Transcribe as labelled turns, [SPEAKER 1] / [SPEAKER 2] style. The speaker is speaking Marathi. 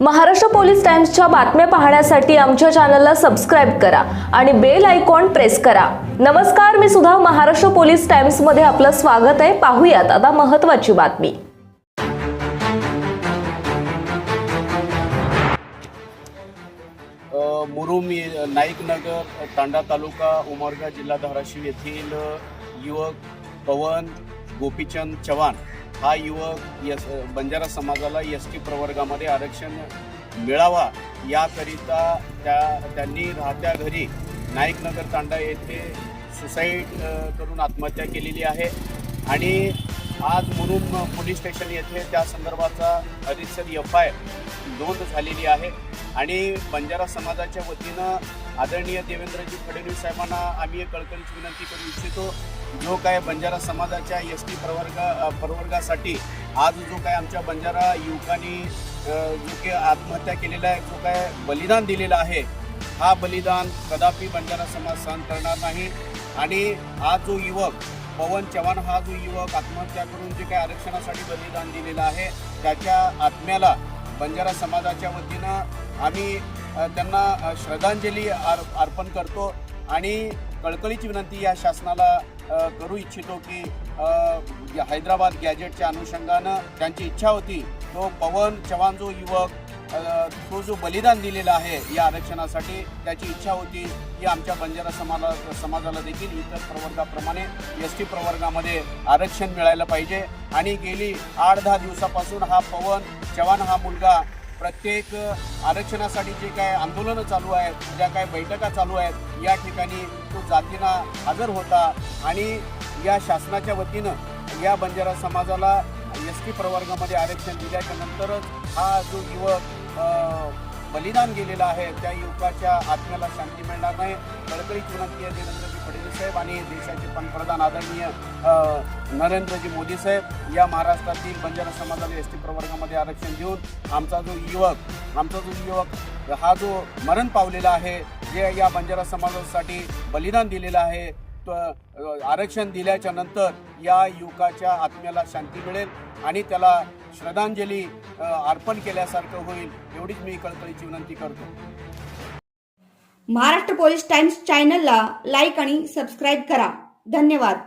[SPEAKER 1] महाराष्ट्र पोलीस टाइम्सच्या बातम्या पाहण्यासाठी आमच्या चॅनलला सबस्क्राईब करा आणि बेल आयकॉन प्रेस करा. नमस्कार मी सुद्धा महाराष्ट्र पोलीस टाइम्समध्ये आपलं स्वागत आहे. पाहूयात आता महत्वाची बातमी.
[SPEAKER 2] मुरुम नाईकनगर तांडा तालुका उमरगा जिल्हा धाराशिव येथील युवक पवन गोपीचंद चव्हाण हा युवक यस बंजारा समाजाला एस टी प्रवर्गामध्ये आरक्षण मिळावा याकरिता त्या त्यांनी राहत्या घरी नाईकनगर तांडा येथे सुसाईड करून आत्महत्या केलेली आहे. आणि आज म्हणून पोलीस स्टेशन येथे त्या संदर्भाचा हरिसर एफ आय नोंद झालेली आहे. आणि बंजारा समाजाच्या वतीनं आदरणीय देवेंद्रजी फडणवीस साहेबांना आम्ही एक कळकळीची विनंती करू इच्छितो जो काय बंजारा समाजाच्या एस टी प्रवर्ग प्रवर्गासाठी आज जो काय आमच्या बंजारा युवकांनी जो काही आत्महत्या केलेला आहे जो काय बलिदान दिलेलं आहे हा बलिदान कदापि बंजारा समाज सहन करणार नाही. आणि हा जो युवक पवन चव्हाण हा जो युवक आत्महत्या करून जे काही आरक्षणासाठी बलिदान दिलेलं आहे त्याच्या आत्म्याला बंजारा समाजाच्या वतीनं आम्ही त्यांना श्रद्धांजली आर अर्पण करतो आणि कळकळीची विनंती या शासनाला करू इच्छितो की हैदराबाद गॅजेटच्या अनुषंगानं त्यांची इच्छा होती तो पवन चव्हाण जो युवक तो जो बलिदान दिलेला आहे या आरक्षणासाठी त्याची इच्छा होती की आमच्या बंजारा समाला समाजाला देखील इतर प्रवर्गाप्रमाणे एस टी प्रवर्गामध्ये आरक्षण मिळायला पाहिजे. आणि गेली आठ दहा दिवसापासून हा पवन चव्हाण हा मुलगा प्रत्येक आरक्षणासाठी जे काय आंदोलनं चालू आहेत ज्या काय बैठका चालू आहेत या ठिकाणी तो जातीनं हजर होता आणि या शासनाच्या वतीनं या बंजारा समाजाला एस टी प्रवर्गामध्ये आरक्षण दिल्याच्या नंतरच हा जो युवक बलिदान गेलेलं आहे. त्या युवकाच्या आत्म्याला शांती मिळणार नाही. कळकळीची विनंती आहे देवेंद्रजी फडणवीस साहेब आणि देशाचे पंतप्रधान आदरणीय नरेंद्रजी मोदी साहेब या महाराष्ट्रातील बंजारा समाजाला एस टी प्रवर्गामध्ये आरक्षण देऊन आमचा जो युवक आमचा जो युवक हा जो मरण पावलेला आहे जे या बंजारा समाजासाठी बलिदान दिलेलं आहे आरक्षण दिल्याच्या नंतर या युवकाच्या आत्म्याला शांती मिळेल आणि त्याला श्रद्धांजली अर्पण केल्यासारखं होईल एवढीच मी कळकळीची विनंती करतो.
[SPEAKER 3] महाराष्ट्र पोलीस टाइम्स चॅनलला लाईक आणि सबस्क्राईब करा. धन्यवाद.